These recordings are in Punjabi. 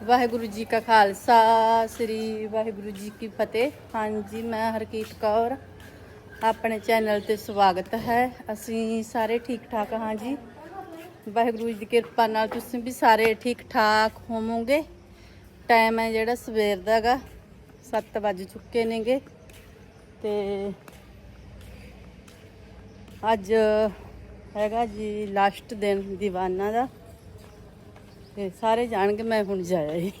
ਵਾਹਿਗੁਰੂ ਜੀ ਕਾ ਖਾਲਸਾ, ਸ੍ਰੀ ਵਾਹਿਗੁਰੂ ਜੀ ਕੀ ਫਤਿਹ। ਹਾਂਜੀ, ਮੈਂ ਹਰਕੀਤ ਕੌਰ। ਆਪਣੇ ਚੈਨਲ ਤੇ ਸਵਾਗਤ ਹੈ। ਅਸੀਂ ਸਾਰੇ ਠੀਕ ਠਾਕ ਹਾਂ ਜੀ। ਵਾਹਿਗੁਰੂ ਜੀ ਦੀ ਕਿਰਪਾ ਨਾਲ ਤੁਸੀਂ ਵੀ ਸਾਰੇ ਠੀਕ ਠਾਕ ਹੋਵੋਗੇ। ਟਾਈਮ ਹੈ ਜਿਹੜਾ ਸਵੇਰ ਦਾ ਹੈਗਾ 7 ਵੱਜ ਚੁੱਕੇ ਨੇਗੇ। ਤੇ ਅੱਜ ਹੈਗਾ ਜੀ ਲਾਸਟ ਦਿਨ ਦੀਵਾਨਾ ਦਾ। ਤੇ ਸਾਰੇ ਜਾਣਗੇ ਮੈਂ ਹੁਣ ਜਾਇਆ ਜੀ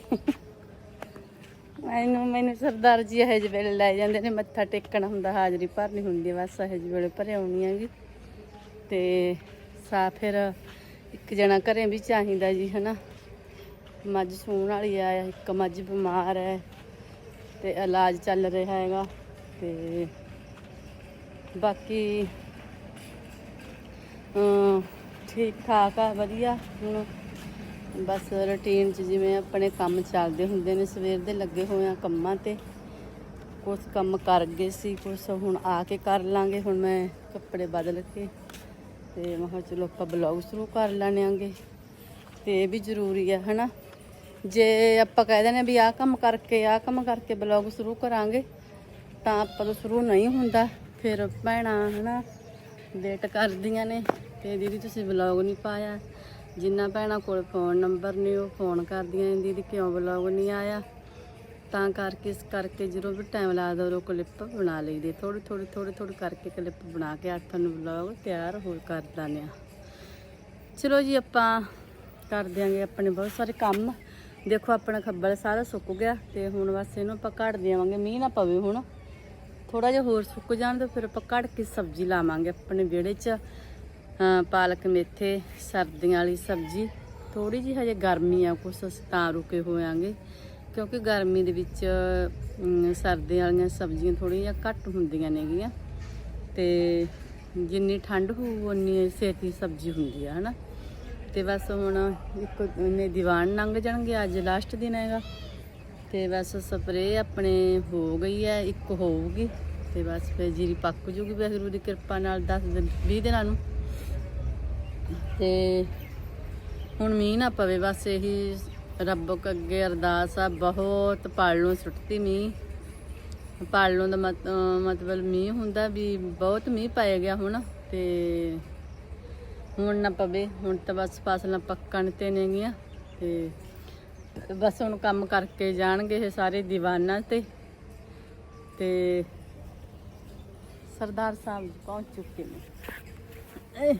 ਮੈਨੂੰ ਮੈਨੂੰ ਸਰਦਾਰ ਜੀ ਇਹ ਜਿਹੇ ਵੇਲੇ ਲੈ ਜਾਂਦੇ ਨੇ, ਮੱਥਾ ਟੇਕਣਾ ਹੁੰਦਾ, ਹਾਜ਼ਰੀ ਭਰਨੀ ਹੁੰਦੀ ਬਸ ਇਹ ਜਿਹੇ ਵੇਲੇ ਭਰੇ ਆਉਣੀ ਹੈਗੀ ਤੇ ਸਾ ਫਿਰ ਇੱਕ ਜਣਾ ਘਰੇ ਵੀ ਚਾਹੀਦਾ ਜੀ, ਹਨਾ। ਮੱਝ ਸੂਣ ਵਾਲੀ ਆ, ਇੱਕ ਮੱਝ ਬਿਮਾਰ ਹੈ ਤੇ ਇਲਾਜ ਚੱਲ ਰਿਹਾ ਹੈਗਾ, ਤੇ ਬਾਕੀ ਠੀਕ ਠਾਕ ਆ, ਵਧੀਆ। ਹੁਣ ਬਸ ਰੁਟੀਨ 'ਚ ਜਿਵੇਂ ਆਪਣੇ ਕੰਮ ਚੱਲਦੇ ਹੁੰਦੇ ਨੇ, ਸਵੇਰ ਦੇ ਲੱਗੇ ਹੋਏ ਆ ਕੰਮਾਂ ਤੇ। ਕੁਝ ਕੰਮ ਕਰ ਗਏ ਸੀ ਕੁਝ ਹੁਣ ਆ ਕੇ ਕਰ ਲਾਂਗੇ, ਹੁਣ ਮੈਂ ਕੱਪੜੇ ਬਦਲ ਕੇ ਤੇ ਮੈਂ ਕਿਹਾ ਚਲੋ ਆਪਾਂ ਬਲੌਗ ਸ਼ੁਰੂ ਕਰ ਲੈਣਾਂਗੇ ਤੇ ਇਹ ਵੀ ਜ਼ਰੂਰੀ ਹੈ ਹਨਾ? ਜੇ ਆਪਾਂ ਕਹਿ ਦਿੰਦੇ ਵੀ ਆਹ ਕੰਮ ਕਰਕੇ, ਆਹ ਕੰਮ ਕਰਕੇ ਬਲੌਗ ਸ਼ੁਰੂ ਕਰਾਂਗੇ, ਤਾਂ ਆਪਾਂ ਤੋਂ ਸ਼ੁਰੂ ਨਹੀਂ ਹੁੰਦਾ। ਫਿਰ ਭੈਣਾਂ, ਹਨਾ ਡੇਟ ਕਰਦੀਆਂ ਨੇ, ਤੇ ਦੀਦੀ ਤੁਸੀਂ ਵਲੌਗ ਨਹੀਂ ਪਾਇਆ। ਜਿੰਨਾ ਭੈਣਾਂ ਕੋਲ ਫੋਨ ਨੰਬਰ ਨੇ, ਉਹ ਫੋਨ ਕਰਦੀਆਂ ਨੇ, ਦੀਦੀ ਕਿਉਂ ਵਲੌਗ ਨਹੀਂ ਆਇਆ? ਤਾਂ ਕਰਕੇ, ਇਸ ਕਰਕੇ ਜਦੋਂ ਵੀ ਟਾਈਮ ਲੱਗਦਾ, ਉਦੋਂ ਕਲਿੱਪ ਬਣਾ ਲਈਦੇ। ਥੋੜੀ ਥੋੜੀ ਥੋੜੀ ਥੋੜੀ ਕਰਕੇ ਕਲਿੱਪ ਬਣਾ ਕੇ ਹੱਥ ਨੂੰ ਵਲੌਗ ਤਿਆਰ ਹੋ ਕਰ ਦਿੰਦੇ ਆ ਚਲੋ ਜੀ, ਆਪਾਂ ਕਰ ਦਿਆਂਗੇ ਆਪਣੇ ਬਹੁਤ ਸਾਰੇ ਕੰਮ। ਦੇਖੋ, ਆਪਣਾ ਖੱਬਲ ਸਾਰਾ ਸੁੱਕ ਗਿਆ ਤੇ ਹੁਣ ਬਸ ਇਹਨੂੰ ਆਪਾਂ ਕੱਢ ਦੇਵਾਂਗੇ। ਮੀਂਹ ਨਾ ਪਵੇ ਹੁਣ। ਥੋੜਾ ਜਿਹਾ ਹੋਰ ਸੁੱਕ ਜਾਣ ਤੇ ਫਿਰ ਆਪਾਂ ਕੱਢ ਕੇ ਸਬਜ਼ੀ ਲਾਵਾਂਗੇ ਆਪਣੇ ਵਿਹੜੇ 'ਚ। ਪਾਲਕ, ਮੇਥੇ, ਸਰਦੀਆਂ ਵਾਲੀ ਸਬਜ਼ੀ। ਥੋੜੀ ਜਿਹੀ ਹਜੇ ਗਰਮੀ ਆ, ਕੁਛ ਅਸੀਂ ਤਾਂ ਰੁਕੇ ਹੋਇਆਂਗੇ ਕਿਉਂਕਿ ਗਰਮੀ ਦੇ ਵਿੱਚ ਸਰਦੀਆਂ ਵਾਲੀਆਂ ਸਬਜ਼ੀਆਂ ਥੋੜ੍ਹੀਆਂ ਜਿਹੀਆਂ ਘੱਟ ਹੁੰਦੀਆਂ ਨੇਗੀਆਂ। ਤੇ ਜਿੰਨੀ ਠੰਡ ਹੋਊ ਉਨੀ ਛੇਤੀ ਸਬਜ਼ੀ ਹੁੰਦੀ ਆ, ਹਨਾ? ਤੇ ਬਸ ਹੁਣ ਇੱਕ ਨੇ ਦੀਵਾਨ ਲੰਘ ਜਾਣਗੇ, ਅੱਜ ਲਾਸਟ ਦਿਨ ਹੈਗਾ। ਤੇ ਬਸ ਸਪਰੇਅ ਆਪਣੇ ਹੋ ਗਈ ਹੈ ਇੱਕ ਹੋਊਗੀ। ਤੇ ਬਸ ਫਿਰ ਜੀਰੀ ਪੱਕ ਜੂਗੀ, ਵਾਹਿਗੁਰੂ ਦੀ ਕਿਰਪਾ ਨਾਲ 10 ਦਿਨ 20 ਦਿਨਾਂ ਨੂੰ। ਤੇ ਹੁਣ ਮੀਂਹ ਨਾ ਪਵੇ, ਬਸ ਇਹੀ ਰੱਬ ਅੱਗੇ ਅਰਦਾਸ ਆ, ਬਹੁਤ ਪਾਲਣੋਂ ਸੁੱਟਤੀ ਮੀਂਹ। ਪਾਲਣੋਂ ਦਾ ਮਤ- ਮਤਲਬ ਮੀਂਹ ਹੁੰਦਾ ਵੀ ਬਹੁਤ ਮੀਂਹ ਪਾਇਆ ਗਿਆ ਹੁਣ, ਤੇ ਹੁਣ ਨਾ ਪਵੇ, ਹੁਣ ਤਾਂ ਬਸ ਫਸਲਾਂ ਪੱਕਣ ਤੇ ਨੇਗੀਆਂ ਤੇ ਬਸ ਹੁਣ ਕੰਮ ਕਰਕੇ ਜਾਣਗੇ ਇਹ ਸਾਰੇ ਦੀਵਾਨਾਂ ਤੇ। ਤੇ ਸਰਦਾਰ ਸਾਹਿਬ ਪਹੁੰਚ ਚੁੱਕੇ ਨੇ।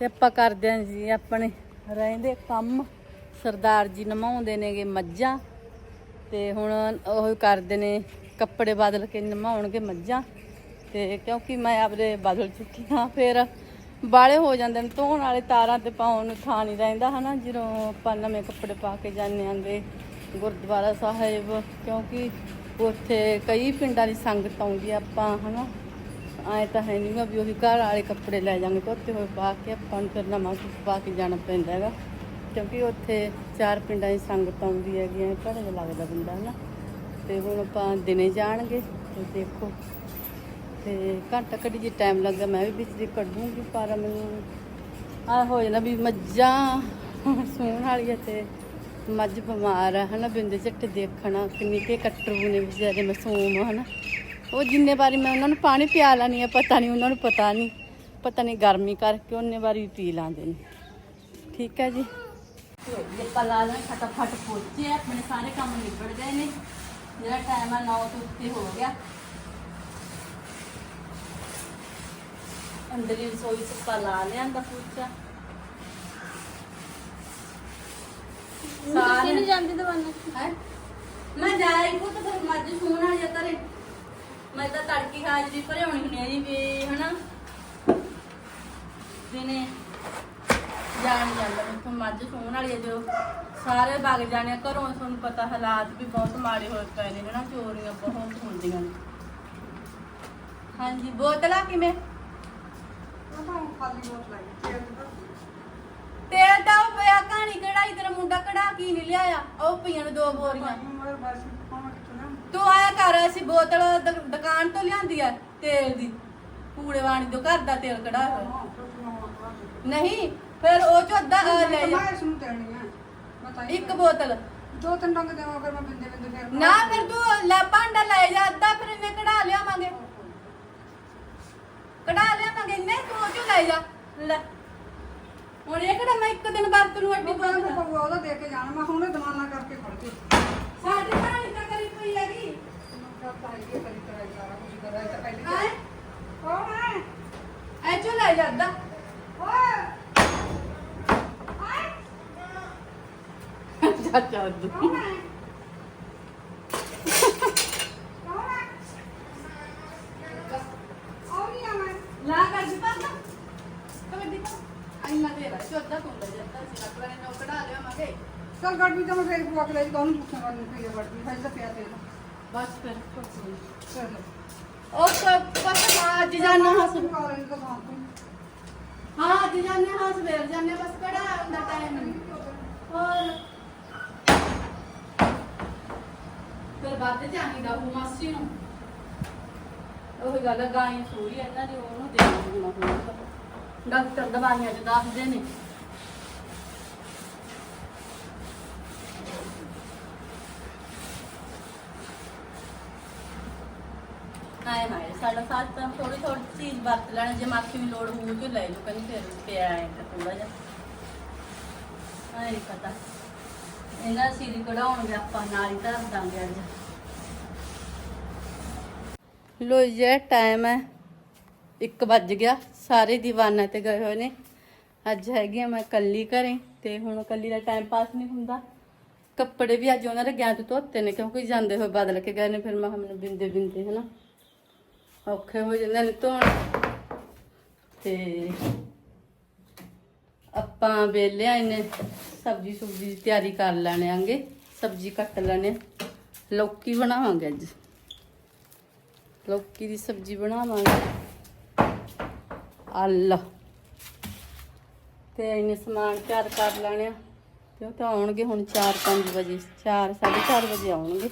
ਤੇ ਆਪਾਂ ਕਰਦੇ ਹਾਂ ਜੀ ਆਪਣੇ ਰਹਿੰਦੇ ਕੰਮ। ਸਰਦਾਰ ਜੀ ਨਮਾਉਂਦੇ ਨੇਗੇ ਮੱਝਾਂ। ਤੇ ਹੁਣ ਉਹ ਕਰਦੇ ਨੇ ਕੱਪੜੇ ਬਦਲ ਕੇ ਨਮਾਉਣਗੇ ਮੱਝਾਂ। ਤੇ ਕਿਉਂਕਿ ਮੈਂ ਆਪਦੇ ਬਦਲ ਚੁੱਕੀ ਹਾਂ, ਫਿਰ ਬਾਲੇ ਹੋ ਜਾਂਦੇ ਨੇ, ਧੋਣ ਵਾਲੇ ਤਾਰਾਂ ਤੇ ਪਾਉਣ ਨੂੰ ਥਾਂ ਨਹੀਂ ਰਹਿੰਦਾ ਹਨਾ, ਜਦੋਂ ਆਪਾਂ ਨਵੇਂ ਕੱਪੜੇ ਪਾ ਕੇ ਜਾਂਦੇ ਆਂਗੇ ਗੁਰਦੁਆਰਾ ਸਾਹਿਬ। ਕਿਉਂਕਿ ਉੱਥੇ ਕਈ ਪਿੰਡਾਂ ਦੀ ਸੰਗਤ ਆਉਂਦੀ ਆ ਆਪਾਂ, ਹਨਾ। ਆਏ ਤਾਂ ਹੈ ਨਹੀਂ ਵੀ ਉਹੀ ਘਰ ਵਾਲੇ ਕੱਪੜੇ ਲੈ ਜਾਾਂਗੇ ਧੋਤੇ ਹੋਏ ਪਾ ਕੇ ਆਪਾਂ ਨੂੰ ਫਿਰ ਨਵਾਂ ਸੂਟ ਪਾ ਕੇ ਜਾਣਾ ਪੈਂਦਾ ਹੈਗਾ। ਕਿਉਂਕਿ ਉੱਥੇ ਚਾਰ ਪਿੰਡਾਂ ਦੀ ਸੰਗਤ ਆਉਂਦੀ ਹੈਗੀ ਐ ਘੜੇ ਲੱਗਦਾ ਬੰਦਾ ਨਾ ਤੇ ਹੁਣ ਆਪਾਂ ਦਿਨੇ ਜਾਣਗੇ ਤੇ ਦੇਖੋ। ਤੇ ਘੰਟਾ ਘੜੀ ਜੇ ਟਾਈਮ ਲੱਗਾ ਮੈਂ ਵੀ ਬਿਜਲੀ ਦੀ ਕੱਢੂੰਗੀ, ਪਰ ਮੈਨੂੰ ਆ ਹੋ ਜਾਣਾ ਵੀ ਮੱਝਾਂ ਸੂਣ ਵਾਲੀ ਹੈ ਤੇ ਮੱਝ ਬਿਮਾਰ ਹੈ ਹਨਾ, ਬਿੰਦੇ ਝੱਟ ਦੇਖਣਾ ਕਿੰਨੀ ਕੇ ਕੱਟਰੂ ਨੇ ਵਿਚਾਰੇ, ਮਾਸੂਮ ਹਨਾ। ਉਹ ਜਿੰਨੇ ਵਾਰੀ ਮੈਂ ਉਹਨਾਂ ਨੂੰ ਪਾਣੀ ਪਿਆ ਲੈਣੀ ਆ ਪਤਾ ਨਹੀਂ ਉਹਨਾਂ ਨੂੰ ਪਤਾ ਨਹੀਂ। ਪਤਾ ਨਹੀਂ ਗਰਮੀ ਕਰਕੇ ਉਹਨੇ ਵਾਰੀ ਪੀ ਲਾਂਦੇ ਨੇ। ਠੀਕ ਹੈ ਜੀ। ਆਪਾਂ ਲਾ ਲੈਣ ਫਟਾਫਟ ਪਹੁੰਚੇ ਆਪਣੇ ਸਾਰੇ ਕੰਮ ਨਿਬੜ ਗਏ ਨੇ। ਜਿਹੜਾ ਟਾਈਮ ਆ 9 ਤੋਂ ਉੱਤੇ ਹੋ ਗਿਆ। ਅੰਦਰਲੀ ਰਸੋਈ ਚ ਪਾ ਲਾ ਲਿਆਂਦਾ ਪੂਚਾ। ਤੁਸੀਂ ਨਹੀਂ ਜਾਂਦੇ ਦਵਾਨਾ ਹੈ? ਮੈਂ ਜਾਈ ਪੁੱਤ ਫਿਰ ਮੱਝ ਸੂਣ ਆ ਜਾ ਕਰੇ ਮੈਂ ਤਾਂ ਤੜਕੀ ਹਾਜ਼ਰੀ ਭਰਿਆਉਣੀ ਹੁੰਦੀ ਆ ਜੀ ਵੀ ਹਨਾ। ਦਿਨੇ ਜਾਣ ਜਾਂਦਾ। ਮੈਨੂੰ ਮੱਝ ਸੂਣ ਵਾਲੀ ਆ ਜੋ ਸਾਰੇ ਵਗ ਜਾਣੇ ਆ ਘਰੋਂ ਤੁਹਾਨੂੰ ਪਤਾ ਹਾਲਾਤ ਵੀ ਬਹੁਤ ਮਾੜੇ ਹੋਏ ਪਏ ਨੇ ਹਨਾ ਚੋਰੀਆਂ ਬਹੁਤ ਹੁੰਦੀਆਂ ਨੇ। ਹਾਂਜੀ ਬੋਤਲਾਂ ਕਿਵੇਂ? ਤੇਲ ਤਾਂ ਉਹ ਪਿਆ ਕਹਾਣੀ ਕਢਾਈ ਤੇਰਾ ਮੁੰਡਾ ਕਢਾ ਕੀ ਨਹੀਂ ਲਿਆਇਆ। ਉਹ ਪਈਆਂ ਨੇ ਦੋ ਬੋਰੀਆਂ। ਤੂੰ ਆਇਆ ਕਰ ਅਸੀਂ ਬੋਤਲ ਦ- ਦੁਕਾਨ ਤੋਂ ਲਿਆਂਦੀ ਆ ਤੇਲ ਦੀ। ਕੂੜੇ ਵਾਣੀ ਤੋਂ ਘਰ ਦਾ ਤੇਲ ਕਢਾ ਹੋਇਆ ਨਹੀਂ ਫਿਰ ਉਹ ਚੋਂ ਅੱਧਾ ਲੈ ਜਾ। ਮੈਂ ਸੁਣ ਤੈਣੀ ਤਾਂ ਇੱਕ ਬੋਤਲ। ਦੋ ਤਿੰਨ ਡੰਗ ਦੇਵਾਂ ਫਿਰ ਮੈਂ ਬਿੰਦੇ ਬਿੰਦੇ ਫਿਰ ਨਾ ਫਿਰ ਤੂੰ ਲੈ ਭਾਂਡਾ ਲੈ ਜਾ ਅੱਧਾ ਫਿਰ ਇਹਨੇ ਕਢਾ ਲਿਆਵਾਂਗੇ ਕਢਾ ਲਿਆਵਾਂਗੇ ਇਹਨੇ ਤੂੰ ਉਹ ਚੋਂ ਲੈ ਜਾ। ਲੈ। ਹੁਣ ਇਹ ਕਿਹੜਾ ਮੈਂ ਇੱਕ ਦਿਨ ਬਾਅਦ ਤੈਨੂੰ ਅੱਡੀ ਉਹ ਪਊਗਾ ਉਹਦਾ ਦੇ ਕੇ ਜਾਣਾ ਮੈਂ ਹੁਣੇ ਦਮਾਨਾ ਕਰਕੇ ਖੜ ਗਈ ਸਾਡੀ ਕਹਾਣੀ ਤਾਂ ਕਰੀ ਪਈ ਹੈਗੀ ਕਰਤਾ ਹੈ ਇਹ ਕਰੀ ਕਰਾਈ ਸਾਰਾ ਕੁਝ ਕਰਾਈ ਤਾਂ ਪਹਿਲੀ ਹੈ ਕੌਣ ਹੈ ਐ ਚੋਂ ਲੈ ਜਾ ਅੱਧਾ ਓਏ ਚਾਚਾ ਉਦੋਂ ਕੌਣ ਹੈ ਚਲ ਗੱਡੀ ਤਾਂ ਮੈਂ ਫੇਰ ਪੁੱਛ ਲਈ ਕੌਣ ਪੁੱਛਾਂਗਾ ਨਹੀਂ ਪਈ ਗੱਡੀ ਫਾਇਲ ਤਾਂ ਪਿਆ ਤੇਰਾ ਬਸ ਫਿਰ ਕੁਛ ਨਹੀਂ। ਚਲ। ਉਹ ਪਤਾ ਅੱਜ ਜਾਣਾ ਹਸ ਕਾਲਜ ਤੋਂ ਬਾਹਰ ਤੂੰ। ਹਾਂ ਅੱਜ ਜਾਣੇ ਹਾਂ ਸਵੇਰ ਜਾਣੇ ਬਸ ਕਢਾ ਹੁੰਦਾ ਟਾਈਮ ਹੋਰ? ਫਿਰ ਬਾਅਦ ਚ ਚਾਹੀਦਾ ਉਹ ਮਾਸੀ ਨੂੰ। ਉਹ ਗੱਲ ਆ, ਗਾਈ ਸੂਈ ਇਹਨਾਂ ਦੀ ਉਹਨੂੰ ਦੇਣਾ ਹੋਣਾ। ਹੁੰਦਾ ਡਾਕਟਰ ਦਵਾਈਆਂ ਚ ਦੱਸਦੇ ਨੇ। ਹਾਏ ਹਾਏ ਸਾਡਾ ਸਾਥ ਤਾਂ ਥੋੜੀ ਥੋੜੀ ਚੀਜ਼ ਵਰਤ ਲੈਣ, ਜੇ ਮਾਖੀ ਵੀ ਲੋੜ ਹੋਊ ਤੇ ਲੈ ਲਓ ਕਹਿੰਦੀ ਫਿਰ ਪਿਆ ਹੈ ਥੋੜਾ ਜਿਹਾ। ਹਾਏ ਨੀ ਪਤਾ। ਇਹਨਾਂ ਸੀਰੀ ਕਢਾਉਣਗੇ ਆਪਾਂ ਨਾਲ ਹੀ ਧਰ ਦਾਂਗੇ ਅੱਜ। ਲੋ ਜੇ ਟਾਈਮ ਹੈ। 1 ਵੱਜ ਗਿਆ। ਸਾਰੇ ਦੀਵਾਨਾਂ ਤੇ ਗਏ ਹੋਏ ਨੇ। ਅੱਜ ਹੈਗੀ ਆ ਮੈਂ ਕੱਲੀ ਘਰੇ, ਤੇ ਹੁਣ ਕੱਲੀ ਦਾ ਟਾਈਮ ਪਾਸ ਨਹੀਂ ਹੁੰਦਾ। ਕੱਪੜੇ ਵੀ ਅੱਜ ਉਹਨਾਂ ਦੇ ਗਿਆ ਤੋਂ ਧੋਤੇ ਨੇ, ਕਿਉਂਕਿ ਜਾਂਦੇ ਹੋਏ ਬਦਲ ਕੇ ਗਏ ਨੇ, ਫਿਰ ਮੈਂ ਕਿਹਾ ਮੈਨੂੰ ਬਿੰਦੇ ਬਿੰਦੇ, ਹਨਾ। ਔਖੇ ਹੋ ਜਾਂਦੇ ਨੇ ਧੋਣ। ਤੇ ਆਪਾਂ ਵੇਲੇ ਆਇਨੇ ਸਬਜੀ ਸੁਬਜੀ ਦੀ ਤਿਆਰੀ ਕਰ ਲੈਣੇ ਆਂਗੇ, ਸਬਜੀ ਕੱਟ ਲੈਣੇ ਲੌਕੀ ਬਣਾਵਾਂਗੇ ਅੱਜ। ਲੌਕੀ ਦੀ ਸਬਜੀ ਬਣਾਵਾਂਗੇ। ਅੱਲਾ ਤੇ ਇਹਨੇ ਸਮਾਨ ਤਿਆਰ ਕਰ ਲੈਣੇ ਆ। ਤੇ ਉਹ ਤਾਂ ਆਉਣਗੇ ਹੁਣ 4-5 ਵਜੇ 4 4:30 ਵਜੇ ਆਉਣਗੇ।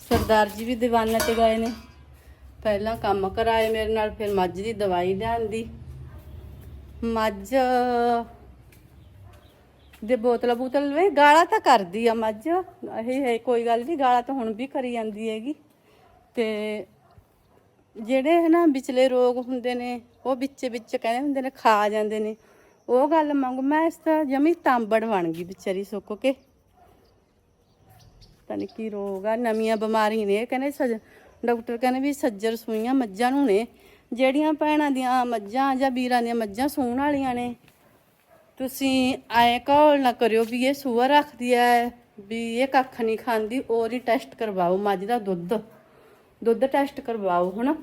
ਸਰਦਾਰ ਜੀ ਵੀ ਦੀਵਾਨਾਂ ਤੇ ਗਏ ਨੇ। ਪਹਿਲਾਂ ਕੰਮ ਕਰਾਏ ਮੇਰੇ ਨਾਲ, ਫਿਰ ਮੱਝ ਦੀ ਦਵਾਈ ਲਿਆਂਦੀ। ਮੱਝ ਦੇ ਬੋਤਲਾਂ ਬੋਤਲ ਵੇ, ਗਾਲਾਂ ਤਾਂ ਕਰਦੀ ਆ ਮੱਝ। ਇਹ ਹੈ, ਕੋਈ ਗੱਲ ਨਹੀਂ ਗਾਲਾਂ ਤਾਂ ਹੁਣ ਵੀ ਕਰੀ ਜਾਂਦੀ ਹੈਗੀ। ਤੇ ਜਿਹੜੇ ਹਨਾ ਵਿਚਲੇ ਰੋਗ ਹੁੰਦੇ ਨੇ, ਉਹ ਵਿੱਚ ਵਿੱਚ ਕਹਿੰਦੇ ਹੁੰਦੇ ਨੇ, ਖਾ ਜਾਂਦੇ ਨੇ। ਉਹ ਗੱਲ ਮੰਗ, ਮੈਂ ਇਸ ਤਰ੍ਹਾਂ ਜਮੀ ਤਾਂਬੜ ਬਣ ਗਈ ਵਿਚਾਰੀ, ਸੁੱਕ ਕੇ। ਤਾਂ ਨੀ ਕੀ ਰੋਗ ਆ, ਨਵੀਆਂ ਬਿਮਾਰੀਆਂ ਨੇ, ਇਹ ਕਹਿੰਦੇ ਸਜ ਡਾਕਟਰ ਕਹਿੰਦੇ ਵੀ ਸੱਜਰ ਸੂਈਆਂ ਮੱਝਾਂ ਨੂੰ ਨੇ, ਜਿਹੜੀਆਂ ਭੈਣਾਂ ਦੀਆਂ ਮੱਝਾਂ ਜਾਂ ਵੀਰਾਂ ਦੀਆਂ ਮੱਝਾਂ ਸੂਣ ਵਾਲੀਆਂ ਨੇ। ਤੁਸੀਂ ਐ ਕਹੋ ਨਾ ਕਰਿਓ ਵੀ ਇਹ ਸੂਆ ਰੱਖਦੀ ਐ, ਵੀ ਇਹ ਕੱਖ ਨਹੀਂ ਖਾਂਦੀ ਔਰ ਹੀ ਟੈਸਟ ਕਰਵਾਓ, ਮੱਝ ਦਾ ਦੁੱਧ। ਦੁੱਧ ਟੈਸਟ ਕਰਵਾਓ, ਹਨਾ?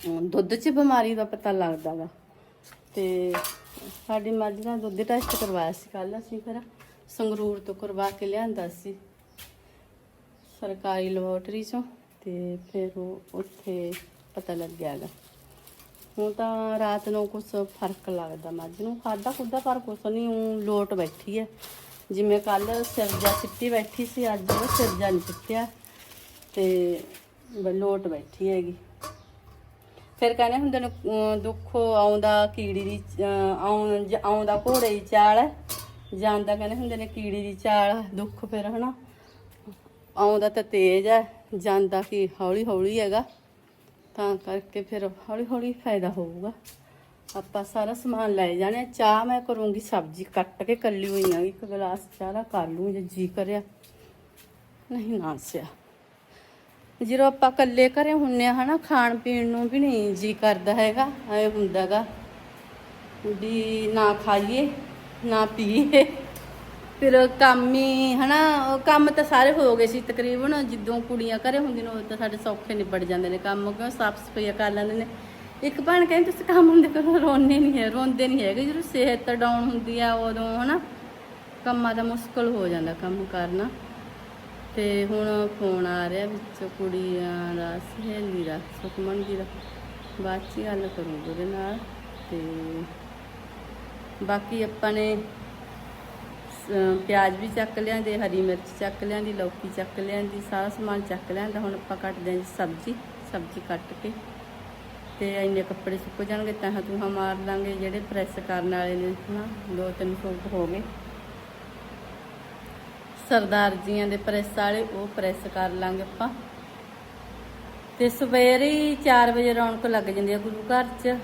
ਅਮ ਦੁੱਧ 'ਚ ਬਿਮਾਰੀ ਦਾ ਪਤਾ ਲੱਗਦਾ ਵਾ। ਤੇ ਸਾਡੀ ਮੱਝ ਦਾ ਦੁੱਧ ਟੈਸਟ ਕਰਵਾਇਆ ਸੀ ਕੱਲ ਅਸੀਂ ਫਿਰ ਸੰਗਰੂਰ ਤੋਂ ਕਰਵਾ ਕੇ ਲਿਆਂਦਾ ਸੀ। ਸਰਕਾਰੀ ਲੈਬੋਰਟਰੀ ਚੋਂ। ਤੇ ਫਿਰ ਉਹ ਉੱਥੇ ਪਤਾ ਲੱਗਿਆ ਗਾ ਹੁਣ ਤਾਂ ਰਾਤ ਨੂੰ ਕੁਝ ਫ਼ਰਕ ਲੱਗਦਾ ਮੱਝ ਨੂੰ ਖਾਦਾ ਖੁੱਦਾ ਪਰ ਕੁਛ ਨਹੀਂ ਉਹ ਲੋਟ ਬੈਠੀ ਹੈ। ਜਿਵੇਂ ਕੱਲ ਸਿਰਜਾ ਸਿੱਟੀ ਬੈਠੀ ਸੀ ਅੱਜ ਉਹ ਸਿਰਜਾ ਨਹੀਂ ਸਿੱਟਿਆ ਤੇ ਲੋਟ ਬੈਠੀ ਹੈਗੀ। ਫਿਰ ਕਹਿੰਦੇ ਹੁੰਦੇ ਨੇ ਦੁੱਖ ਆਉਂਦਾ ਕੀੜੀ ਦੀ ਆਉਂਦਾ ਘੋੜੇ ਦੀ ਚਾਲ ਹੈ, ਜਾਂਦਾ ਕਹਿੰਦੇ ਹੁੰਦੇ ਨੇ ਕੀੜੀ ਦੀ ਚਾਲ ਦੁੱਖ ਫਿਰ ਹਨਾ ਆਉਂਦਾ ਤਾਂ ਤੇਜ਼ ਹੈ। ਜਾਂਦਾ ਕਿ ਹੌਲੀ ਹੌਲੀ ਹੈਗਾ, ਤਾਂ ਕਰਕੇ ਫਿਰ ਹੌਲੀ ਹੌਲੀ ਫਾਇਦਾ ਹੋਊਗਾ। ਆਪਾਂ ਸਾਰਾ ਸਮਾਨ ਲੈ ਜਾਣਾ ਚਾਹ ਮੈਂ ਕਰੂੰਗੀ ਸਬਜ਼ੀ, ਕੱਟ ਕੇ ਕੱਲੀ ਹੋਈ ਆ। ਇੱਕ ਗਲਾਸ ਚਾਹ ਦਾ ਕਰ ਲੂੰ ਜੇ ਜੀ ਕਰਿਆ। ਨਹੀਂ ਨਾ ਸਿਆ ਜਦੋਂ ਆਪਾਂ ਇਕੱਲੇ ਘਰੇ ਹੁੰਨੇ ਆ, ਹਨਾ, ਖਾਣ ਪੀਣ ਨੂੰ ਵੀ ਨਹੀਂ ਜੀ ਕਰਦਾ ਹੈਗਾ। ਐ ਹੁੰਦਾਗਾ ਵੀ ਨਾ ਖਾਈਏ, ਨਾ ਪੀਏ। ਫਿਰ ਕੰਮ ਹੀ, ਹਨਾ, ਉਹ ਕੰਮ ਤਾਂ ਸਾਰੇ ਹੋ ਗਏ ਸੀ ਤਕਰੀਬਨ, ਜਿੱਦੋਂ ਕੁੜੀਆਂ ਘਰੇ ਹੁੰਦੀਆਂ ਨੇ, ਉਦੋਂ ਤਾਂ ਸਾਡੇ ਸੌਖੇ ਨਿਬੜ ਜਾਂਦੇ ਨੇ ਕੰਮ, ਕਿਉਂ ਸਾਫ਼ ਸਫ਼ਾਈ ਕਰ ਲੈਂਦੇ ਨੇ। ਇੱਕ ਭੈਣ ਕਹਿੰਦੀ, ਤੁਸੀਂ ਕੰਮ ਹੁੰਦੇ ਕਰੋ ਰੋਣੇ ਨਹੀਂ ਹੈ, ਰੋਂਦੇ ਨਹੀਂ ਹੈਗੇ, ਜਦੋਂ ਸਿਹਤ ਡਾਊਨ ਹੁੰਦੀ ਆ, ਉਦੋਂ, ਹਨਾ, ਕੰਮਾਂ ਦਾ ਮੁਸ਼ਕਲ ਹੋ ਜਾਂਦਾ ਕੰਮ ਕਰਨਾ। ਤੇ ਹੁਣ ਫੋਨ ਆ ਰਿਹਾ ਵਿੱਚ ਕੁੜੀਆਂ ਦਾ, ਸਹੇਲੀ ਦਾ, ਸੁਖਮਨ ਜੀ ਦਾ। ਬਾਅਦ 'ਚ ਹੀ ਗੱਲ ਕਰੂੰਗੀ ਉਹਦੇ ਨਾਲ ਤੇ ਬਾਕੀ ਆਪਾਂ ਨੇ ਪਿਆਜ਼ ਵੀ ਚੱਕ ਲਿਆਂਦੇ, ਹਰੀ ਮਿਰਚ ਚੱਕ ਲਿਆਂਦੀ, ਲੌਕੀ ਚੱਕ ਲਿਆਂਦੀ, ਸਾਰਾ ਸਮਾਨ ਚੱਕ ਲਿਆਂਦਾ। ਹੁਣ ਆਪਾਂ ਕੱਟਦੇ ਹਾਂ ਜੀ ਸਬਜ਼ੀ ਸਬਜ਼ੀ ਕੱਟ ਕੇ। ਤੇ ਇੰਨੇ ਕੱਪੜੇ ਸੁੱਕ ਜਾਣਗੇ ਤਾਂ ਤੂੰ ਮਾਰ ਲਾਂਗੇ, ਜਿਹੜੇ ਪ੍ਰੈਸ ਕਰਨ ਵਾਲੇ ਨੇ ਨਾ ਦੋ ਤਿੰਨ ਸੂਟ ਹੋ ਗਏ। ਸਰਦਾਰ ਜੀਆਂ ਦੇ ਪ੍ਰੈਸ ਵਾਲੇ, ਉਹ ਪ੍ਰੈਸ ਕਰ ਲਾਂਗੇ ਆਪਾਂ। ਤੇ ਸਵੇਰੇ ਹੀ 4 ਵਜੇ ਰੌਣਕ ਲੱਗ ਜਾਂਦੀ ਹੈ ਗੁਰੂ ਘਰ 'ਚ।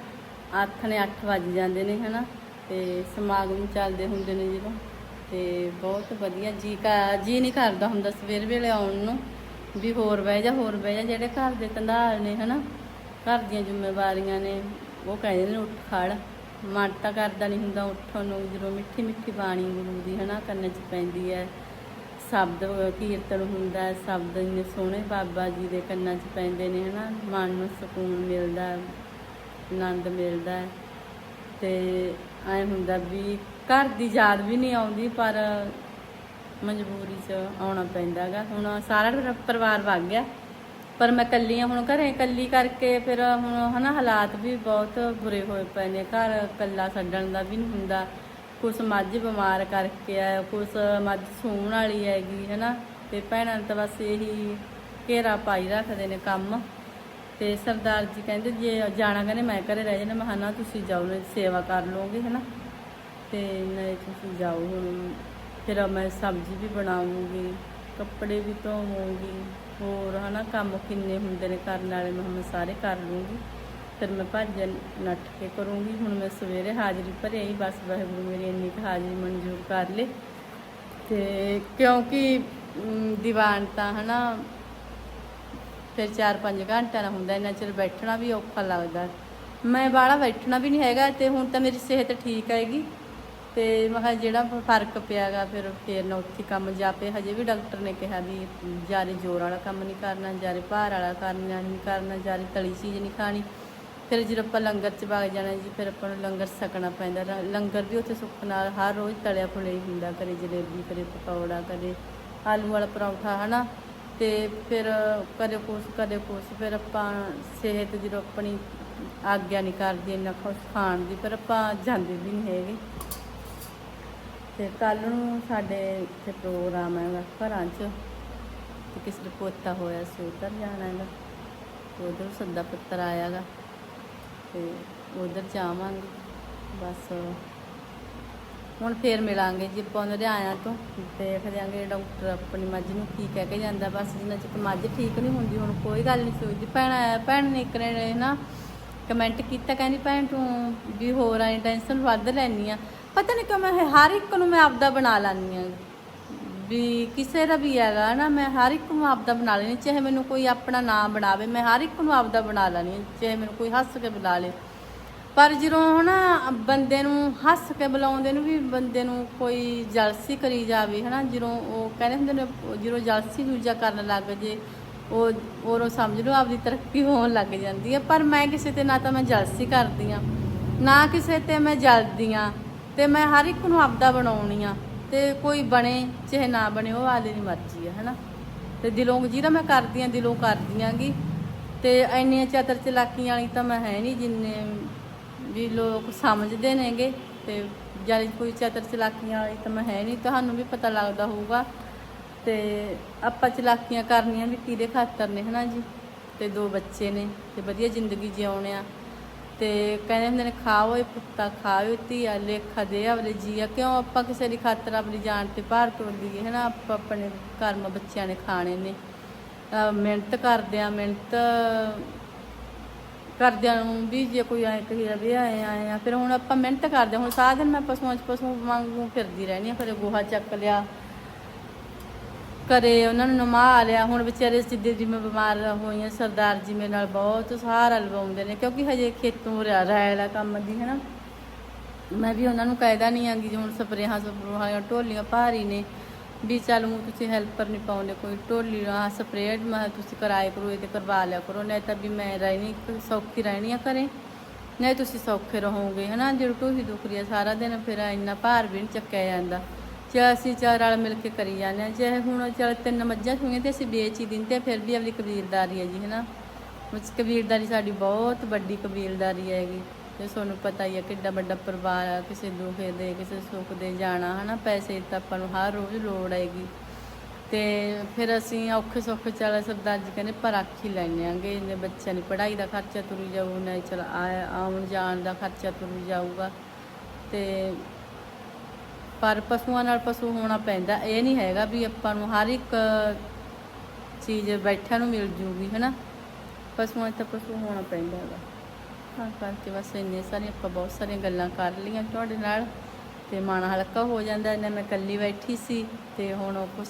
ਅੱਠ ਨੇ 8 ਵੱਜ ਜਾਂਦੇ ਨੇ, ਹਨਾ। ਤੇ ਸਮਾਗਮ ਚੱਲਦੇ ਹੁੰਦੇ ਨੇ ਜਦੋਂ। ਤੇ ਬਹੁਤ ਵਧੀਆ ਜੀ ਕਾ ਜੀ ਨਹੀਂ ਕਰਦਾ ਹੁੰਦਾ ਸਵੇਰ ਵੇਲੇ ਆਉਣ ਨੂੰ, ਵੀ ਹੋਰ ਬਹਿ ਜਾ, ਹੋਰ ਬਹਿ ਜਾ, ਜਿਹੜੇ ਘਰ ਦੇ ਕੰਧਾਲ ਨੇ ਹਨਾ, ਘਰ ਦੀਆਂ ਜ਼ਿੰਮੇਵਾਰੀਆਂ ਨੇ, ਉਹ ਕਹਿੰਦੇ ਨੇ ਉੱਠ ਖੜ। ਮਨ ਤਾਂ ਕਰਦਾ ਨਹੀਂ ਹੁੰਦਾ ਉੱਠਣ ਨੂੰ, ਜਦੋਂ ਮਿੱਠੀ ਮਿੱਠੀ ਬਾਣੀ ਗੁਰੂ ਦੀ ਹਨਾ, ਕੰਨ 'ਚ ਪੈਂਦੀ ਹੈ। ਸ਼ਬਦ ਕੀਰਤਨ ਹੁੰਦਾ ਹੈ ਸ਼ਬਦ ਇੰਨੇ ਸੋਹਣੇ ਬਾਬਾ ਜੀ ਦੇ ਕੰਨਾਂ 'ਚ ਪੈਂਦੇ ਨੇ ਹਨਾ, ਮਨ ਨੂੰ ਸਕੂਨ ਮਿਲਦਾ, ਆਨੰਦ ਮਿਲਦਾ। ਹੈ ਤੇ ਐ ਹੁੰਦਾ ਵੀ ਘਰ ਦੀ ਯਾਦ ਵੀ ਨਹੀਂ ਆਉਂਦੀ, ਪਰ ਮਜਬੂਰੀ 'ਚ ਆਉਣਾ ਪੈਂਦਾ ਗਾ ਹੁਣ ਸਾਰਾ ਮੇਰਾ ਪਰਿਵਾਰ ਵਗ ਗਿਆ, ਪਰ ਮੈਂ ਇਕੱਲੀ ਆ, ਹੁਣ ਘਰੇ ਇਕੱਲੀ ਕਰਕੇ ਫਿਰ ਹੁਣ ਹਨਾ ਹਾਲਾਤ ਵੀ ਬਹੁਤ ਬੁਰੇ ਹੋਏ ਪਏ ਨੇ। ਘਰ ਇਕੱਲਾ ਛੱਡਣ ਦਾ ਵੀ ਨਹੀਂ ਹੁੰਦਾ। ਕੁਛ ਮੱਝ ਬਿਮਾਰ ਕਰਕੇ ਆ, ਕੁਛ ਮੱਝ ਸੂਣ ਵਾਲੀ ਹੈਗੀ ਹਨਾ, ਤੇ ਭੈਣਾਂ ਨੂੰ ਤਾਂ ਬਸ ਇਹੀ ਘੇਰਾ ਪਾਈ ਰੱਖਦੇ ਨੇ ਕੰਮ। ਤੇ ਸਰਦਾਰ ਜੀ ਕਹਿੰਦੇ ਜੇ ਜਾਣਾ ਕਹਿੰਦੇ ਮੈਂ ਘਰੇ ਰਹਿ ਜਾਣਾ, ਮੈਂ ਕਿਹਾ ਨਾ ਤੁਸੀਂ ਜਾਓ ਸੇਵਾ ਕਰ ਲਓਗੇ ਹਨਾ। ਤੇ ਨਹੀਂ ਤੁਸੀਂ ਜਾਓ ਹੁਣ, ਫਿਰ ਮੈਂ ਸਬਜ਼ੀ ਵੀ ਬਣਾਉਂਗੀ, ਕੱਪੜੇ ਵੀ ਧੋਵਾਂਗੀ, ਹੋਰ ਹਨਾ ਕੰਮ ਕਿੰਨੇ ਹੁੰਦੇ ਨੇ ਕਰਨ ਵਾਲੇ, ਮੈਂ ਹੁਣ ਸਾਰੇ ਕਰ ਲੂੰਗੀ। ਫਿਰ ਮੈਂ ਭੱਜ ਨੱਠ ਕੇ ਕਰੂੰਗੀ, ਹੁਣ ਮੈਂ ਸਵੇਰੇ ਹਾਜ਼ਰੀ ਭਰੇ ਹੀ ਬਸ ਵਾਹਿਗੁਰੂ ਮੇਰੀ ਇੰਨੀ ਕੁ ਹਾਜ਼ਰੀ ਮਨਜ਼ੂਰ ਕਰ ਲੇ। ਤੇ ਕਿਉਂਕਿ ਦੀਵਾਨ ਤਾਂ ਹਨਾ ਫਿਰ 4-5 ਘੰਟਿਆਂ ਦਾ ਹੁੰਦਾ, ਇੰਨਾ ਚਿਰ ਬੈਠਣਾ ਵੀ ਔਖਾ ਲੱਗਦਾ। ਮੈਂ ਬਾਹਲਾ ਬੈਠਣਾ ਵੀ ਨਹੀਂ ਹੈਗਾ ਤੇ ਹੁਣ ਤਾਂ ਮੇਰੀ ਸਿਹਤ ਠੀਕ ਹੈਗੀ। ਤੇ ਮੈਂ ਕਿਹਾ ਜਿਹੜਾ ਫ਼ਰਕ ਪਿਆਗਾ ਫਿਰ ਫੇਰ ਨਾ ਉੱਥੇ ਕੰਮ ਜਾਪੇ। ਹਜੇ ਵੀ ਡਾਕਟਰ ਨੇ ਕਿਹਾ ਵੀ ਜਾਰੇ ਜ਼ੋਰ ਵਾਲਾ ਕੰਮ ਨਹੀਂ ਕਰਨਾ, ਜਾਰੇ ਭਾਰ ਵਾਲਾ ਕਰਨਾ ਨਹੀਂ ਕਰਨਾ, ਜਾਰੇ ਤਲੀ ਚੀਜ਼ ਨਹੀਂ ਖਾਣੀ। ਫਿਰ ਜਦੋਂ ਆਪਾਂ ਲੰਗਰ ਚ ਵਗ ਜਾਣਾ ਜੀ, ਫਿਰ ਆਪਾਂ ਨੂੰ ਲੰਗਰ ਸਕਣਾ ਪੈਂਦਾ। ਲੰਗਰ ਵੀ ਉੱਥੇ ਸੁੱਖ ਨਾਲ ਹਰ ਰੋਜ਼ ਤਲਿਆ ਫੁਲਿਆ ਹੀ ਹੁੰਦਾ, ਕਦੇ ਜਲੇਬੀ, ਕਦੇ ਪਕੌੜਾ, ਕਦੇ ਆਲੂ ਵਾਲਾ ਪਰੌਂਠਾ, ਹਨਾ? ਤੇ ਫਿਰ ਕਦੇ ਕੁਛ ਕਦੇ ਕੁਛ। ਫਿਰ ਆਪਾਂ ਸਿਹਤ ਜਦੋਂ ਆਪਣੀ ਆਗਿਆ ਨਹੀਂ ਕਰਦੀ, ਇੰਨਾ ਕੁਛ ਖਾਣ ਦੀ, ਫਿਰ ਆਪਾਂ ਜਾਂਦੇ ਵੀ ਨਹੀਂ ਹੈਗੇ। ਤੇ ਕੱਲ ਨੂੰ ਸਾਡੇ ਇੱਥੇ ਪ੍ਰੋਗਰਾਮ ਹੈਗਾ ਘਰਾਂ 'ਚ, ਤੇ ਕਿਸੇ ਦਾ ਪੋਤਾ ਹੋਇਆ ਸੀ ਉੱਧਰ ਜਾਣਾ ਹੈਗਾ, ਤੇ ਉਧਰ ਸੱਦਾ ਪੱਤਰ ਆਇਆਗਾ ਤੇ ਉਧਰ ਜਾਵਾਂਗੇ, ਬਸ। ਹੁਣ ਫੇਰ ਮਿਲਾਂਗੇ ਜੀ ਆਪਾਂ ਉਹਨਾਂ ਦੇ ਆਇਆਂ ਤੋਂ, ਦੇਖ ਦਿਆਂਗੇ ਡਾਕਟਰ ਆਪਣੀ ਮੱਝ ਨੂੰ ਕੀ ਕਹਿ ਕੇ ਜਾਂਦਾ, ਬਸ ਜਿੰਨਾ ਚਿਰ ਮੱਝ ਠੀਕ ਨਹੀਂ ਹੁੰਦੀ, ਹੁਣ ਕੋਈ ਗੱਲ ਨਹੀਂ ਸੋਚਦੀ। ਭੈਣ ਭੈਣ ਨੇ ਇੱਕ ਨੇ ਨਾ ਕਮੈਂਟ ਕੀਤਾ, ਕਹਿੰਦੀ ਭੈਣ ਤੂੰ ਵੀ ਹੋਰ ਆਈ ਟੈਨਸ਼ਨ ਵੱਧ ਲੈਣੀ ਆ। ਪਤਾ ਨਹੀਂ ਕਿਉਂ ਮੈਂ ਹਰ ਇੱਕ ਨੂੰ ਮੈਂ ਆਪਦਾ ਬਣਾ ਲੈਂਦੀ ਆ ਵੀ ਕਿਸੇ ਦਾ ਵੀ ਹੈਗਾ ਨਾ ਮੈਂ ਹਰ ਇੱਕ ਨੂੰ ਆਪਦਾ ਬਣਾ ਲੈਣੀ ਚਾਹੇ ਮੈਨੂੰ ਕੋਈ ਆਪਣਾ ਨਾਮ ਬਣਾਵੇ ਮੈਂ ਹਰ ਇੱਕ ਨੂੰ ਆਪਦਾ ਬਣਾ ਲੈਣੀ ਹਾਂ, ਚਾਹੇ ਮੈਨੂੰ ਕੋਈ ਹੱਸ ਕੇ ਬੁਲਾ ਲੇ। ਪਰ ਜਦੋਂ ਹਨਾ ਬੰਦੇ ਨੂੰ ਹੱਸ ਕੇ ਬੁਲਾਉਂਦੇ ਨੂੰ ਵੀ ਬੰਦੇ ਨੂੰ ਕੋਈ ਜਲਸੀ ਕਰੀ ਜਾਵੇ ਹਨਾ ਜਦੋਂ ਉਹ ਕਹਿੰਦੇ ਹੁੰਦੇ ਨੇ ਜਦੋਂ ਜਲਸੀ ਦੂਜਾ ਕਰਨ ਲੱਗ ਜੇ ਉਹ ਉਹ ਸਮਝ ਲਓ ਆਪਦੀ ਤਰੱਕੀ ਹੋਣ ਲੱਗ ਜਾਂਦੀ ਹੈ। ਪਰ ਮੈਂ ਕਿਸੇ ਤੇ ਨਾ ਤਾਂ ਮੈਂ ਜਲਸੀ ਕਰਦੀ ਆ ਨਾ ਕਿਸੇ ਤੇ ਮੈਂ ਜਲਦੀ ਆ ਤੇ ਮੈਂ ਹਰ ਇੱਕ ਨੂੰ ਆਪਦਾ ਬਣਾਉਣੀ ਆ ਤੇ ਕੋਈ ਬਣੇ, ਚਾਹੇ ਨਾ ਬਣੇ, ਉਹ ਆਲੇ ਦੀ ਮਰਜ਼ੀ ਆ, ਹਨਾ? ਤੇ ਦਿਲੋਂ ਜਿਹਦਾ ਮੈਂ ਕਰਦੀ ਆ, ਦਿਲੋਂ ਕਰਦੀ ਆਂਗੀ। ਤੇ ਇੰਨੀਆਂ ਚਤਰ ਚਲਾਕੀਆਂ ਵਾਲੀ ਤਾਂ ਮੈਂ ਹੈ ਨਹੀਂ ਜਿੰਨੇ ਵੀ ਲੋਕ ਸਮਝਦੇ ਨੇਗੇ। ਤੇ ਜਦ ਕੋਈ ਚਤਰ ਚਲਾਕੀਆਂ ਵਾਲੀ ਤਾਂ ਮੈਂ ਹੈ ਨਹੀਂ ਤੁਹਾਨੂੰ ਵੀ ਪਤਾ ਲੱਗਦਾ ਹੋਊਗਾ। ਤੇ ਆਪਾਂ ਚਲਾਕੀਆਂ ਕਰਨੀਆਂ ਵੀ ਕਿਹਦੇ ਖਾਤਰ ਨੇ, ਹਨਾ ਜੀ? ਤੇ ਦੋ ਬੱਚੇ ਨੇ, ਤੇ ਵਧੀਆ ਜ਼ਿੰਦਗੀ ਜਿਉਣੇ ਆ। ਤੇ ਕਹਿੰਦੇ ਹੁੰਦੇ ਨੇ, ਖਾਓ ਇਹ ਪੁੱਤਾ ਖਾਓ ਧੀਆ, ਲੇਖਾ ਦੇ ਆਵਲੇ ਜੀਆ। ਕਿਉਂ ਆਪਾਂ ਕਿਸੇ ਦੀ ਖਾਤਰ ਆਪਣੀ ਜਾਨ ਤੇ ਭਾਰ ਤੋਲੀਏ ਹਨਾ, ਆਪਾਂ ਆਪਣੇ ਕਰਮ ਬੱਚਿਆਂ ਨੇ ਖਾਣੇ ਨੇ। ਮਿਹਨਤ ਕਰਦੇ ਆ, ਮਿਹਨਤ ਕਰਦਿਆਂ ਨੂੰ ਵੀ ਜੇ ਕੋਈ ਐ ਕਹੀ ਜਾਵੇ ਆਏ ਆਏ ਆ। ਫਿਰ ਹੁਣ ਆਪਾਂ ਮਿਹਨਤ ਕਰਦੇ ਹਾਂ। ਹੁਣ ਸਾਰਾ ਦਿਨ ਮੈਂ ਪਸ਼ੂਆਂ 'ਚ ਪਸ਼ੂ ਵਾਂਗੂ ਫਿਰਦੀ ਰਹਿੰਦੀ ਆ ਫਿਰ ਗੋਹਾ ਚੱਕ ਲਿਆ ਕਰੇ, ਉਹਨਾਂ ਨੂੰ ਨਮਾ ਲਿਆ। ਹੁਣ ਵਿਚਾਰੇ ਸਿੱਧੇ ਜਿਵੇਂ ਬਿਮਾਰ ਹੋਈਆਂ, ਸਰਦਾਰ ਜੀ ਮੇਰੇ ਨਾਲ ਬਹੁਤ ਸਹਾਰਾ ਲਵਾਉਂਦੇ ਨੇ, ਕਿਉਂਕਿ ਹਜੇ ਖੇਤੋਂ ਰਿਆ ਰਹਿਲਾ ਕੰਮ ਦੀ ਹੈ ਨਾ ਮੈਂ ਵੀ ਉਹਨਾਂ ਨੂੰ ਕਹਿਦਾ ਨਹੀਂ ਆਂਗੀ ਹੁਣ ਸਪਰੇਹਾਂ ਸਪਰੂਹਾਂ ਢੋਲੀਆਂ ਭਾਰੀ ਨੇ, ਵੀ ਚੱਲ ਮੂੰ ਤੁਸੀਂ ਹੈਲਪਰ ਨਹੀਂ ਪਾਉਂਦੇ, ਕੋਈ ਢੋਲੀ ਆ ਸਪਰੇਅ, ਮੈਂ ਤੁਸੀਂ ਕਰਾਏ ਕਰੋ, ਇਹ ਤੇ ਕਰਵਾ ਲਿਆ ਕਰੋ। ਨਹੀਂ ਤਾਂ ਵੀ ਮੈਂ ਰਹਿਣੀ, ਸੌਖੀ ਰਹਿਣੀ ਆ ਘਰੇ। ਨਹੀਂ ਤੁਸੀਂ ਸੌਖੇ ਰਹੋਗੇ, ਹਨਾ। ਜਦੋਂ ਢੋਹੀ ਦੁਖਰੀ ਆ, ਸਾਰਾ ਦਿਨ ਫਿਰ ਇੰਨਾ ਭਾਰ ਵੀ ਨਹੀਂ ਚੱਕਿਆ ਜਾਂਦਾ। ਜੇ ਅਸੀਂ ਚਾਰ ਰਲ ਮਿਲ ਕੇ ਕਰੀ ਜਾਂਦੇ ਹਾਂ ਜੇ ਹੁਣ ਚੱਲ ਤਿੰਨ ਮੱਝਾਂ ਹੋਈਆਂ ਤੇ ਅਸੀਂ ਵੇਚ ਹੀ ਦਿੰਦੇ ਹਾਂ, ਫਿਰ ਵੀ ਆਪਣੀ ਕਬੀਲਦਾਰੀ ਹੈ ਜੀ ਹਨਾ ਵਿੱਚ ਕਬੀਲਦਾਰੀ ਸਾਡੀ ਬਹੁਤ ਵੱਡੀ ਕਬੀਲਦਾਰੀ ਹੈਗੀ। ਤੇ ਤੁਹਾਨੂੰ ਪਤਾ ਹੀ ਹੈ ਕਿੱਡਾ ਵੱਡਾ ਪਰਿਵਾਰ ਆ ਕਿਸੇ ਦੁੱਖੇ ਦੇ ਕਿਸੇ ਸੁੱਖ ਦੇ ਜਾਣਾ ਹਨਾ ਪੈਸੇ ਤਾਂ ਆਪਾਂ ਨੂੰ ਹਰ ਰੋਜ਼ ਲੋੜ ਹੈਗੀ। ਤੇ ਫਿਰ ਅਸੀਂ ਔਖੇ ਸੌਖੇ ਚੱਲ ਸਰਦਾਰ ਜੀ ਕਹਿੰਦੇ ਪਰ ਆਖੀ ਲੈਣੇ ਆਂਗੇ ਇਹਨੇ ਬੱਚਿਆਂ ਦੀ ਪੜ੍ਹਾਈ ਦਾ ਖਰਚਾ ਤੁਰ ਜਾਊ ਨਾ ਚਲ ਆਉਣ ਜਾਣ ਦਾ ਖਰਚਾ ਤੁਰ ਜਾਊਗਾ। ਤੇ ਪਰ ਪਸ਼ੂਆਂ ਨਾਲ ਪਸ਼ੂ ਹੋਣਾ ਪੈਂਦਾ, ਇਹ ਨਹੀਂ ਹੈਗਾ ਵੀ ਆਪਾਂ ਨੂੰ ਹਰ ਇੱਕ ਚੀਜ਼ ਬੈਠਿਆਂ ਨੂੰ ਮਿਲ ਜੂਗੀ, ਹੈਨਾ? ਪਸ਼ੂਆਂ 'ਚ ਤਾਂ ਪਸ਼ੂ ਹੋਣਾ ਪੈਂਦਾ ਹੈਗਾ। ਹਾਂ ਕਰਕੇ ਬਸ ਇੰਨੇ ਸਾਰੇ ਆਪਾਂ ਬਹੁਤ ਸਾਰੀਆਂ ਗੱਲਾਂ ਕਰ ਲਈਆਂ ਤੁਹਾਡੇ ਨਾਲ ਤੇ ਮਨ ਹਲਕਾ ਹੋ ਜਾਂਦਾ। ਇੰਨਾ ਮੈਂ ਇਕੱਲੀ ਬੈਠੀ ਸੀ ਤੇ ਹੁਣ ਕੁਛ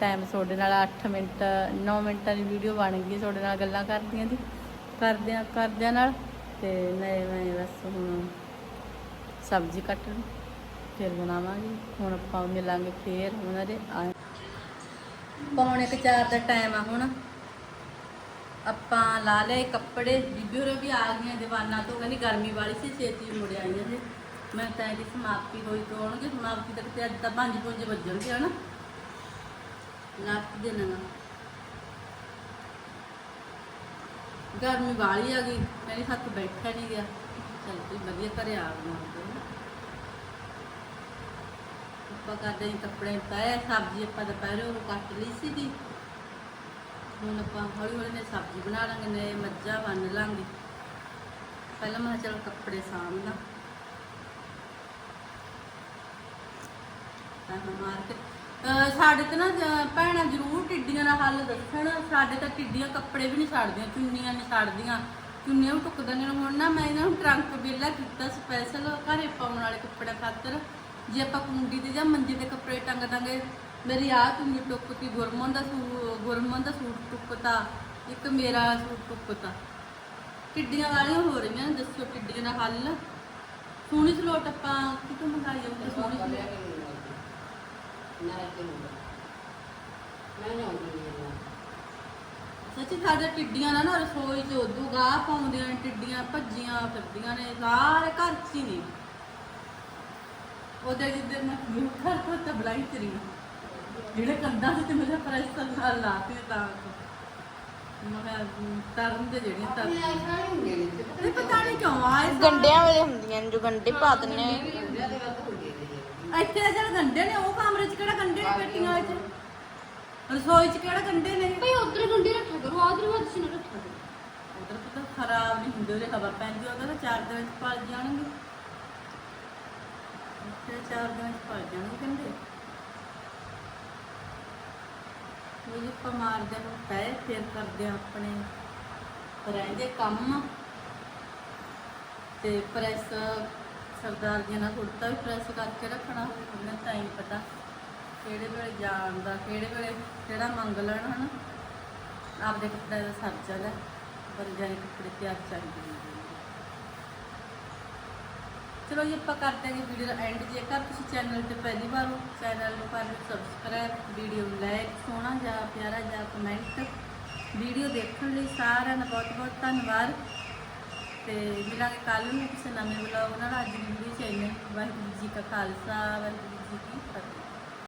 ਟਾਈਮ ਤੁਹਾਡੇ ਨਾਲ 8 ਮਿੰਟ 9 ਮਿੰਟਾਂ ਦੀ ਵੀਡੀਓ ਬਣ ਗਈ ਤੁਹਾਡੇ ਨਾਲ ਗੱਲਾਂ ਕਰਦੀਆਂ ਦੀ। ਕਰਦਿਆਂ ਕਰਦਿਆਂ ਨਾਲ ਤੇ ਨਹੀਂ ਮੈਂ ਬਸ ਹੁਣ ਸਬਜ਼ੀ ਕੱਟ ਲਈ ਫਿਰ ਬਣਾਵਾਂਗੇ। ਹੁਣ ਆਪਾਂ ਮਿਲਾਂਗੇ ਫੇਰ ਉਹਨਾਂ ਦੇ ਪੌਣੇ ਕੁ ਚਾਰ ਦਾ ਟਾਈਮ ਆ ਹੁਣ। ਆਪਾਂ ਲਾ ਲਏ ਕੱਪੜੇ। ਬੀਬੀ ਹੋਰ ਵੀ ਆ ਗਈਆਂ ਦੀਵਾਨਾਂ ਤੋਂ। ਕਹਿੰਦੀ ਗਰਮੀ ਵਾਲੀ ਸੀ, ਛੇਤੀ ਮੁੜ ਆਈਆਂ ਜੀ ਮੈਂ ਤਾਂ ਇਹਦੀ ਸਮਾਪਤੀ ਹੋਈ ਤੋਂ ਆਉਣਗੇ। ਸਮਾਪਤੀ ਤੱਕ ਤੇ ਅੱਜ ਤਾਂ 5 5 ਵੱਜਣਗੇ, ਹਨਾ? ਲਾਸਟ ਦਿਨ ਗਰਮੀ ਵਾਲੀ ਆ ਗਈ। ਕਹਿੰਦੀ ਸੱਤ ਬੈਠਾ ਨਹੀਂ ਗਿਆ। ਚਲ ਵੀ ਵਧੀਆ ਘਰੇ ਆ ਗਏ ਆਪਾਂ ਕਰਦੇ ਹਾਂ ਕੱਪੜੇ ਪਾਇਆ ਸਬਜ਼ੀ ਆਪਾਂ ਦੁਪਹਿਰੇ ਉਹ ਕੱਟ ਲਈ ਸੀਗੀ। ਹੁਣ ਆਪਾਂ ਹੌਲੀ ਹੌਲੀ ਨੇ ਸਬਜ਼ੀ ਬਣਾ ਲਾਂਗੇ ਨੇ ਮੱਝਾਂ ਬੰਨ ਲਾਂਗੇ। ਪਹਿਲਾਂ ਮੈਂ ਕਿਹਾ ਚਲੋ ਕੱਪੜੇ ਸਾਂਭਦਾ ਤਾਂ ਮੈਂ ਸਾਡੇ ਤੇ ਨਾ ਭੈਣਾਂ ਜ਼ਰੂਰ ਟਿੱਡੀਆਂ ਦਾ ਹੱਲ ਦੱਸਣ। ਸਾਡੇ ਤਾਂ ਟਿੱਡੀਆਂ ਕੱਪੜੇ ਵੀ ਨਹੀਂ ਛੱਡਦੀਆਂ ਚੁੰਨੀਆਂ ਨਹੀਂ ਛੱਡਦੀਆਂ ਚੁੰਨੀਆਂ ਵੀ ਟੁੱਕ ਦਿੰਦੀਆਂ ਨੇ। ਹੁਣ ਨਾ ਮੈਂ ਇਹਨਾਂ ਨੂੰ ਟਰੰਕ ਵਿਹਲਾ ਕੀਤਾ ਸਪੈਸ਼ਲ ਘਰੇ ਪਾਉਣ ਵਾਲੇ ਕੱਪੜੇ ਖਾਤਰ। ਜੇ ਆਪਾਂ ਕੁੰਡੀ ਤੇ ਜਾਂ ਮੰਜੇ ਤੇ ਕੱਪੜੇ ਟੰਗ ਦਾਂਗੇ ਮੇਰੀ ਆਹ ਚੁੰਨੀ ਟੁੱਕਤੀ ਗੁਰਮਨ ਦਾ ਗੁਰਮਨ ਦਾ ਸੂਟ ਟੁੱਕਤਾ ਇੱਕ ਮੇਰਾ ਸੂਟ ਟੁੱਕਤਾ। ਟਿੱਡੀਆਂ ਵਾਲੀਆਂ ਹੋ ਰਹੀਆਂ ਨੇ, ਦੱਸੋ ਟਿੱਡੀਆਂ ਦਾ ਹੱਲ? ਸੋਹਣੀ ਸਲੋਟ ਆਪਾਂ ਕਿਤੋਂ ਮੰਗਾਈ ਜਾਊਗੀ ਸੋਹਣੀ ਸਲੋਟ। ਸੱਚੀ ਸਾਡੇ ਟਿੱਡੀਆਂ ਨਾ ਨਾ ਰਸੋਈ 'ਚ ਉਦੋਂ ਗਾਹ ਪਾਉਂਦੀਆਂ ਨੇ ਟਿੱਡੀਆਂ ਭੱਜੀਆਂ ਫਿਰਦੀਆਂ ਨੇ ਸਾਰੇ ਘਰ 'ਚ ਹੀ ਨੇ। ਉਹਦੇ ਜਿੱਦੇ ਮੈਂ ਨਿਊ ਘਰ ਤੋਂ ਤਾਂ ਬਲਾਈ ਤਰੀ ਜਿਹੜੇ ਕੰਦਾਂ ਤੇ ਮੇਰੇ ਪ੍ਰੈਸ ਨਾਲ ਲਾਤੇ ਤਾਂ ਮੈਂ ਤਰਨ ਦੇ ਜਿਹੜੀਆਂ ਪਤਾ ਨਹੀਂ ਕਿਉਂ ਆਏ ਗੰਡਿਆਂ ਵਾਲੇ ਹੁੰਦੀਆਂ ਨੇ ਜੋ ਗੰਡੇ ਪਾ ਦਿੰਨੇ ਆ। ਇੱਥੇ ਜਿਹੜੇ ਗੰਡੇ ਨੇ ਉਹ ਕਮਰੇ 'ਚ ਕਿਹੜਾ ਗੰਡੇ ਨੇ ਪੇਟੀਆਂ ਵਿੱਚ? ਰਸੋਈ 'ਚ ਕਿਹੜਾ ਗੰਡੇ ਨੇ? ਭਈ ਉਧਰ ਗੰਡੇ ਰੱਖਿਆ ਕਰੋ ਆਦਰ ਵਾਦ ਸੀ ਨਾ ਰੱਖਿਆ ਕਰੋ। ਉਧਰ ਪਤਾ ਖਰਾਬ ਨਹੀਂ ਹੁੰਦੇ ਉਹਦੇ ਹਵਾ ਪੈਂਦੀ ਉਹਦਾ ਚਾਰ ਦਿਨ ਵਿੱਚ ਪਲ ਜਾਣਗੇ। ਉੱਥੇ ਚਾਰ ਦਿਨ ਵਿੱਚ ਪਲ ਜਾਣਗੇ ਕਹਿੰਦੇ। ਉਹ ਜੀ ਆਪਾਂ ਮਾਰਦੇ ਨੂੰ ਪੈ ਫਿਰ ਕਰਦੇ ਆਪਣੇ ਰਹਿੰਦੇ ਕੰਮ। ਤੇ ਪ੍ਰੈਸ ਸਰਦਾਰ ਜੀ ਨਾਲ ਕੁੜਤਾ ਵੀ ਪ੍ਰੈਸ ਕਰਕੇ ਰੱਖਣਾ, ਉਹਨਾਂ ਤਾਂ ਹੀ ਪਤਾ ਕਿਹੜੇ ਵੇਲੇ ਜਾਣ ਦਾ ਕਿਹੜੇ ਵੇਲੇ ਕਿਹੜਾ ਮੰਗ ਲੈਣ ਹਨਾ। ਆਪਦੇ ਕੱਪੜੇ ਦਾ ਸਰ ਜਾਂਦਾ ਪਰ ਜਾਨੇ ਕੱਪੜੇ ਤਿਆਰ ਚਾਹੀਦੇ ਨੇ। ਚਲੋ ਜੀ, ਆਪਾਂ ਕਰਦੇ ਹਾਂ ਵੀਡੀਓ ਦਾ ਐਂਡ ਜੇਕਰ ਤੁਸੀਂ ਚੈਨਲ ਤੇ ਪਹਿਲੀ ਵਾਰ ਹੋ ਚੈਨਲ ਨੂੰ ਕਰ ਸਬਸਕ੍ਰਾਈਬ ਵੀਡੀਓ ਨੂੰ ਲਾਈਕ ਸੋਹਣਾ ਜਾਂ ਪਿਆਰਾ ਜਾਂ ਕਮੈਂਟ ਵੀਡੀਓ ਦੇਖਣ ਲਈ ਸਾਰਿਆਂ ਦਾ ਬਹੁਤ ਬਹੁਤ ਧੰਨਵਾਦ। ਤੇ ਮਿਲਾਂਗੇ ਕੱਲ ਨੂੰ ਕਿਸੇ ਨਵੇਂ ਵਲੌਗ ਨਾਲ। ਅੱਜ ਦੀ ਵੀਡੀਓ ਚ ਇੰਨਾ ਵਾਹਿਗੁਰੂ ਜੀ ਕਾ ਖਾਲਸਾ, ਵਾਹਿਗੁਰੂ ਜੀ ਕੀ ਫਤਿਹ।